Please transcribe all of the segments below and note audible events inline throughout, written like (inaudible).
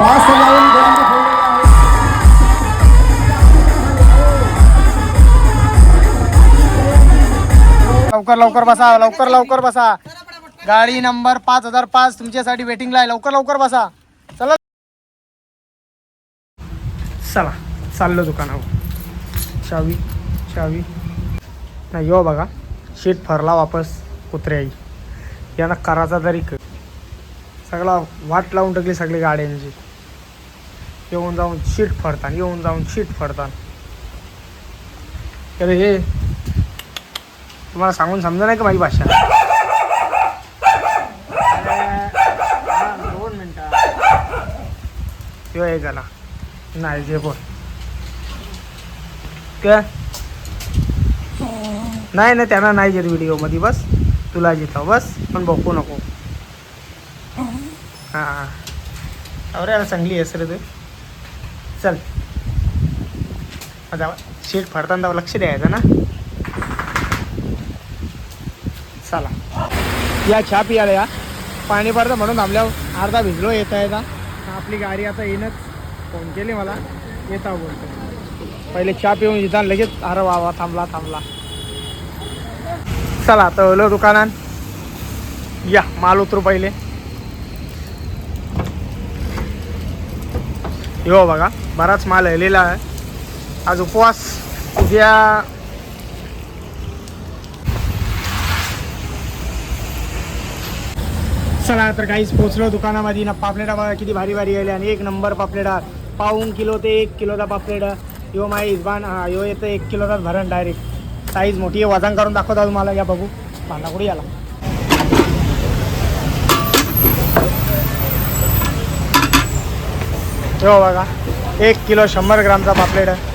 पाच लावून गोंड फोडलेला आहे. लवकर लवकर बसा लवकर लवकर बसा. गाडी नंबर पाच हजार पाच तुमच्यासाठी वेटिंगला आहे. लवकर लवकर बसा. चला. चला चाललो दुकानावर. चावी चावी. नाही यो बघा. शीट फरला वापस कुत्रे आई यानं करायचा तरी क सगळा वाट लावून टाकली सगळी गाड्यांची. येऊन जाऊन शीट फरतान येऊन जाऊन शीट फरतान अरे हे तुम्हाला सांगून समजा नाही का माझी भाषा? दोन मिनटं. हे झाला नाही जे बोल. काय? नाही नाही त्यांना नाही येत व्हिडिओमध्ये बस. तुला येतं बस. पण बघू नको. हां अरे चांगली आहेस रे तू चल आता शीट फडताना तेव्हा लक्ष द्यायचं ना चला या चहा पियाला या पाणी पडतं म्हणून थांबल्यावर अर्धा भिजलो येता येता आपली गाडी आता येणंच फोन केली मला येता बोलतो पहिले चहा पिऊन येतात लगेच अरे वा वा थांबला थांबला चला आता ओलो दुकानात या माल उतरू पहिले हो बघा बराच माल आलेला आहे. आज उपवास उद्या चला तर काहीच पोचलो दुकानामध्ये. ना पापलेटा बघा किती भारी भारी आले. आणि एक नंबर पापलेटा. पाऊन किलो ते एक किलोचा पापलेट. यो माय इजबान हा यो येतं एक किलोचाच भरण डायरेक्ट साईज मोठी आहे वजन करून दाखवता तुम्हाला. या बघू. भांडा कुठे याला हो बघा. एक किलो शंभर ग्रामचा पापलेट आहे.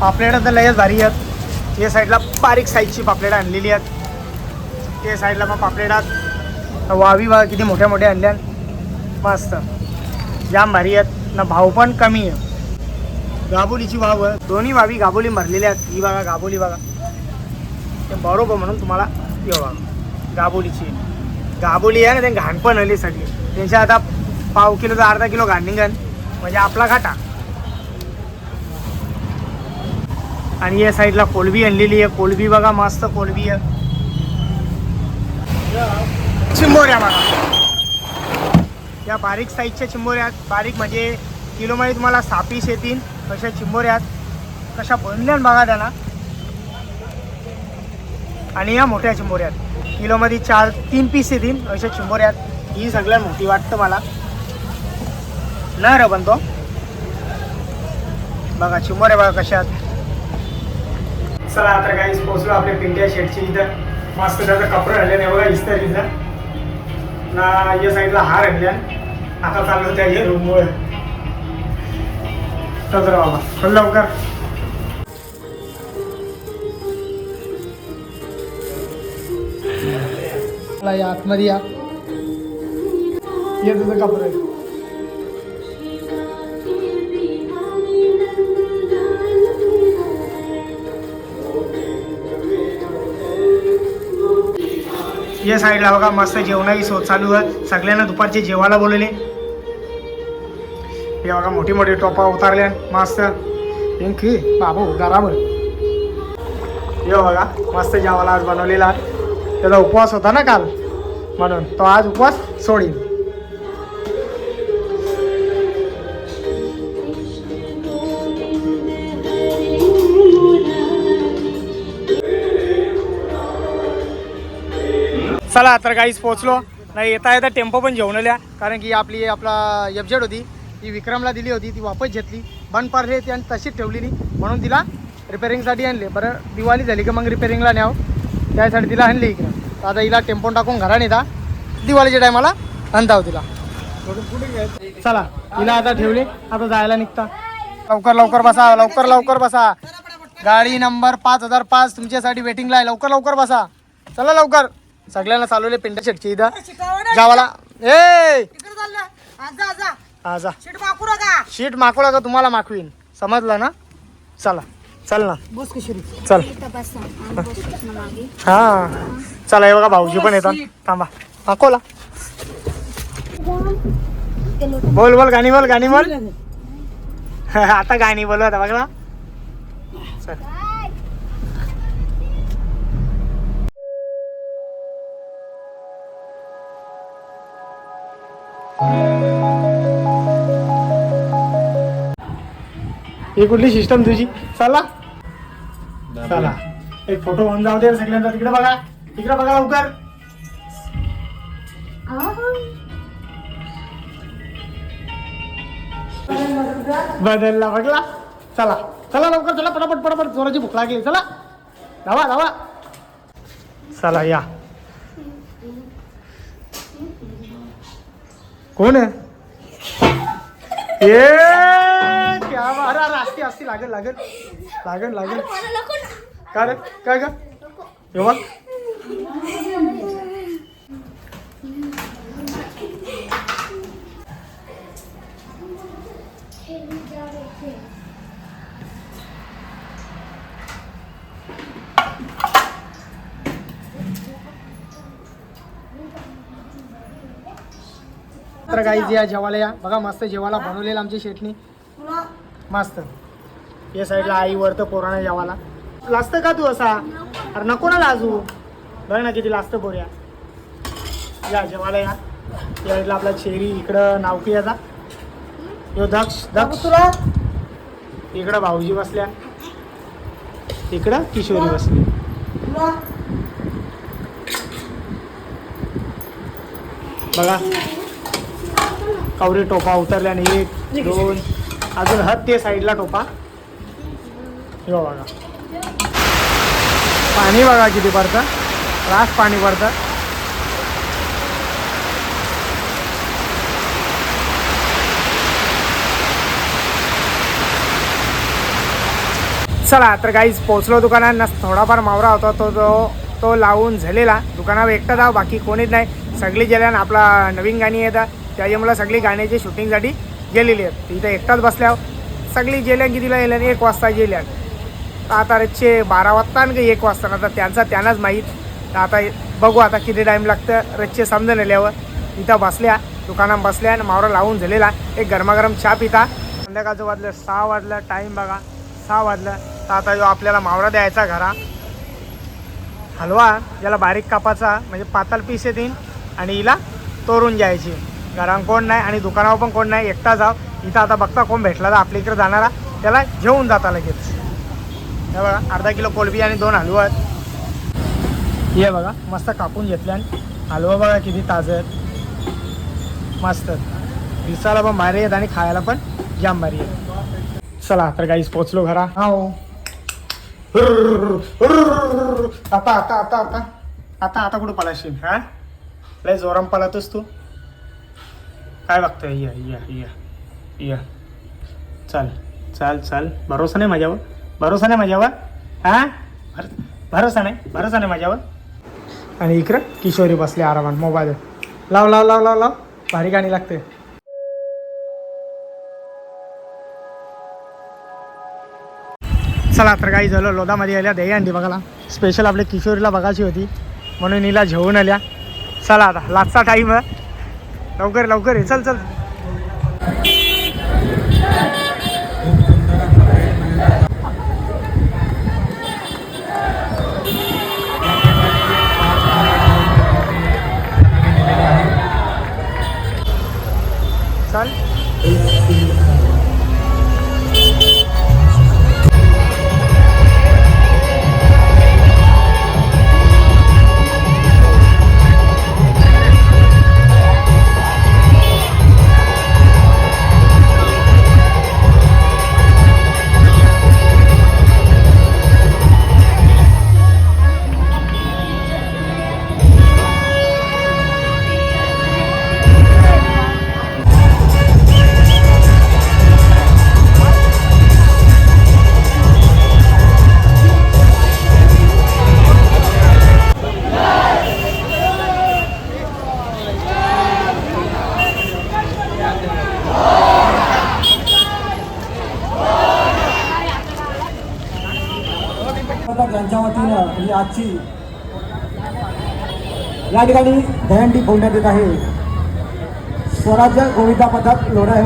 पापलेट तर लयच भारी आहेत. या साईडला बारीक साईजची पापलेट आणलेली आहेत. ते साईडला मग पापलेटात वावी बघा किती मोठ्या मोठ्या आणल्या. मस्त. जाम भारी आहेत. ना भाव पण कमी आहे. गाबोलीची वाव दोन्ही वावी गाबोली भरलेल्या आहेत. ही बघा गाबोली बघा. ते बरोबर म्हणून तुम्हाला ये बघा. गाबोलीची. गाबोली आहे ना ते घाण पण आली सगळी. त्यांच्या आता पाव किलो तर अर्धा किलो घाण निघन म्हणजे आपला घाटा. आणि या साईडला कोलबी आणलेली आहे. कोलबी बघा मस्त कोलबी आहे. चिंबोऱ्या बघा. या बारीक साईजच्या चिंबोऱ्यात बारीक म्हणजे किलोमध्ये तुम्हाला सापीस येतील कशा चिंबोऱ्यात कशा बनल्या बघा त्याला. आणि या मोठ्या चिंबोऱ्यात. किलोमध्ये चार तीन पीस येतील अशा चिंबोऱ्यात. ही सगळ्यात मोठी वाटतं मला नाही रे बनतो बघा चिंबोऱ्या बघा कशात. चला आता काही पोहोचलो आपल्या पिंट्या शेटची इथं. मस्त त्याचं कपडे आणले नाही बघा इस्त्रीचं ना या साईडला हार आणल्या. आता चाललो त्या रूममुळे रूमवर तर बाबा. लवकर. आपला या आतमध्ये या. ये तुझं कपडे या साईडला बघा मस्त जेवणाची सोय चालू आहे. सगळ्यांना दुपारचे जेवायला बोलवले. हे बघा मोठी मोठी टोपा उतारल्या मस्त. पिंकी बाबू गराबर हे बघा मस्त जेवायला आज बनवलेला. त्याचा उपवास होता ना काल? म्हणून तो आज उपवास सोडीन. चला तर काहीच पोहोचलो. नाही येता येता टेम्पो पण घेऊन आल्या. कारण की आपली आपला एफजेड होती ती विक्रमला दिली होती ती वापस घेतली. बंद पडली ती आणि तशीच ठेवलेली. म्हणून तिला रिपेरिंगसाठी आणले. बरं दिवाळी झाली की मग रिपेरिंगला न्याव? त्यासाठी तिला आणली इकडे. तर आता हिला टेम्पो टाकून घरा नेता. दिवाळीच्या टायमाला आणताव तिला. चला हिला आता ठेवली. आता जायला निघता. लवकर लवकर बसा लवकर लवकर बसा. गाडी नंबर पाच हजार पाच तुमच्यासाठी वेटिंगला आहे. लवकर लवकर बसा. चला लवकर. सगळ्यांना चालवले पिंड शेटची इथं. गावाला ए! हा जा शीट माकूला का तुम्हाला माकवीन समजलं ना? चला. चल ना. चल. हा चला हे बघा भाऊजी पण येतात. थांबा. माकोला बोल बोल गाणी बोल गाणी बोल. (laughs) आता गाणी बोलू आता बघला चल. ही कुठली सिस्टम तुझी चला चला एक फोटो होऊन जाऊ दे सगळ्यांचा. तिकडे बघा. तिकडे बघा लवकर. बदलला बघला. चला. चला लवकर चला. पटापट पटापट. जोराची भूक लागली. चला. धावा धावा. चला या. कोण आहे? अरे अरे असती असती लागेल लागेल. लागेल लागेल. काय रे? काय का हे बघ तर काही या जेवायला या. बघा मस्त जेवायला बनवलेलं आमची शेटणी मस्त. या साईडला आई वरतं पोरानं जेवायला लाजतं का तू असा? अरे नको ना लाजू. बघ ना किती लाजतं पोऱ्या या. जेवायला या. या साईडला आपला चेरी इकडं नावकी याचा यो दक्ष दक्ष. तुला? इकडं भाऊजी बसल्या. इकडं किशोरी बसली. बघा. कवरे टोपा उतरल्याने एक दोन अजून हत ते साईडला टोपा हे बघा. पाणी बघा किती पडतं. रास पाणी पडतं. चला तर काहीच पोचलो दुकानात. थोडाफार मावरा होता. तो जो तो लावून झालेला. दुकानावर एकटा जाव बाकी कोणीच नाही. सगळी गेल्यान आपला नवीन गाणी येतात त्याच्यामुळे सगळी गाण्याची शूटिंगसाठी गेलेली आहेत. तिथं एकटाच बसल्यावर सगळी गेल्या कितीला गेल्या एक वाजता गेल्या. तर आता रच्चे बारा वाजता आणि एक वाजता. आता त्यांचा त्यांनाच माहीत. तर आता बघू आता किती टाईम लागतं. रच्चे समजून आल्यावर इथं बसल्या दुकानात बसल्या आणि मावरा लावून झालेला. एक गरमागरम चहा पिता. संध्याकाळचं वाजलं सहा वाजलं टाईम बघा. सहा वाजलं. तर आता जो आपल्याला मावरा द्यायचा घरा. हलवा ज्याला बारीक कापाचा म्हणजे पातळ पीस येतील आणि हिला तोरून द्यायची घरात कोण नाही आणि दुकानावर पण कोण नाही एकटा जाव इथं आता बघता कोण भेटला तर आपल्या इकडे जाणारा त्याला घेऊन जाता लगेच. हे बघा अर्धा किलो कोलबी आणि दोन हलवा आहेत. हे बघा मस्त कापून घेतले आणि हलवा बघा किती ताजं आहेत. मस्त. दिसायला पण भारी आहेत आणि खायला पण जाम भारी आहेत. चला तर काहीच पोचलो घरा. हो आता आता आता आता. आता आता कुठं पळाशील हा? लय जोराम पळतोस तू. काय बघतोय? या या या या. चल चल चल. भरोसा नाही माझ्यावर? भरोसा नाही माझ्यावर? हा? भर भरोसा नाही? भरोसा नाही माझ्यावर? आणि इकडं किशोरी बसली आरामात मोबाईल. लाव लाव लाव लाव लाव. भारी गाणी लागते. चला तर काही झालं लोधामध्ये आल्या. दही अंडी बघायला. स्पेशल आपल्या किशोरीला बघायची होती. म्हणून हिला घेऊन आल्या. चला आता लास्टचा टाईम आहे. लवकर लवकर ये. चल चल. चल आजची. या ठिकाणी दहंडी फोडण्यात येत आहे. स्वराज्य गोविंदा पथक लोढा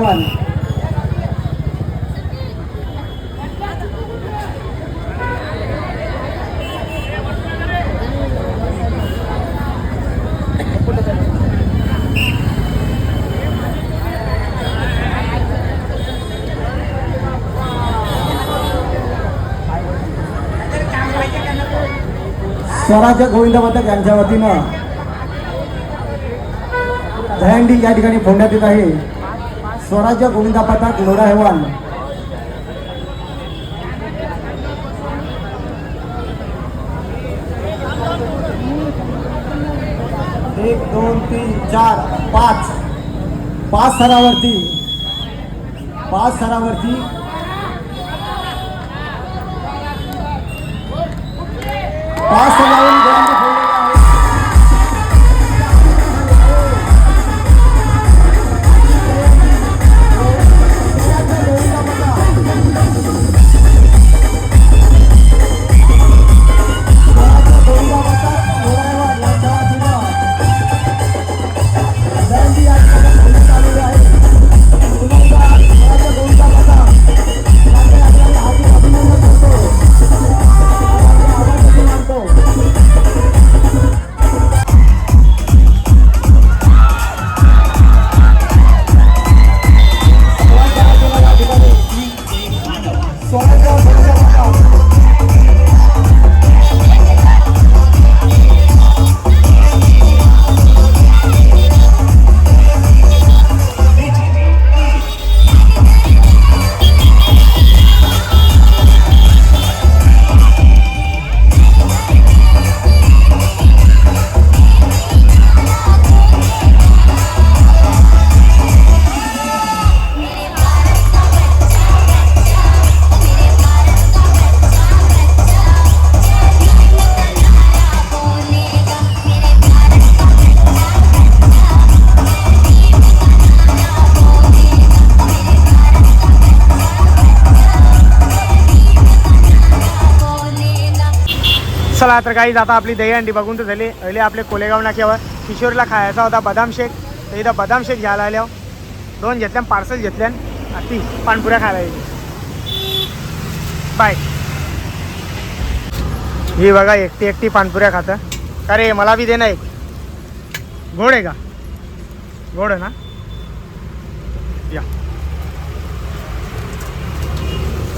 स्वराज्य गोविंद पथक यांच्या वतीनं दहंडी या ठिकाणी फोडण्यात येत आहे. स्वराज्य गोविंदा पथक लोढा हेवान. एक दोन तीन चार पाच. पाच स्तरावरती पाच स्तरावरती पाच स्तरावरून चला तर काही आता आपली दही अंडी बघून तर झाली. अहिले आपले कोलेगाव नाक्यावर किशोरला खायचा होता बदाम शेक. तर इथं बदाम शेक घ्यायला आल्या दोन घेतल्या पार्सल घेतल्या ती पाणपुऱ्या खायला येईल बाय ही बघा एकटी एकटी पाणपुऱ्या खातं. का रे मला बी दे ना एक. गोड आहे का? गोड आहे ना या चला,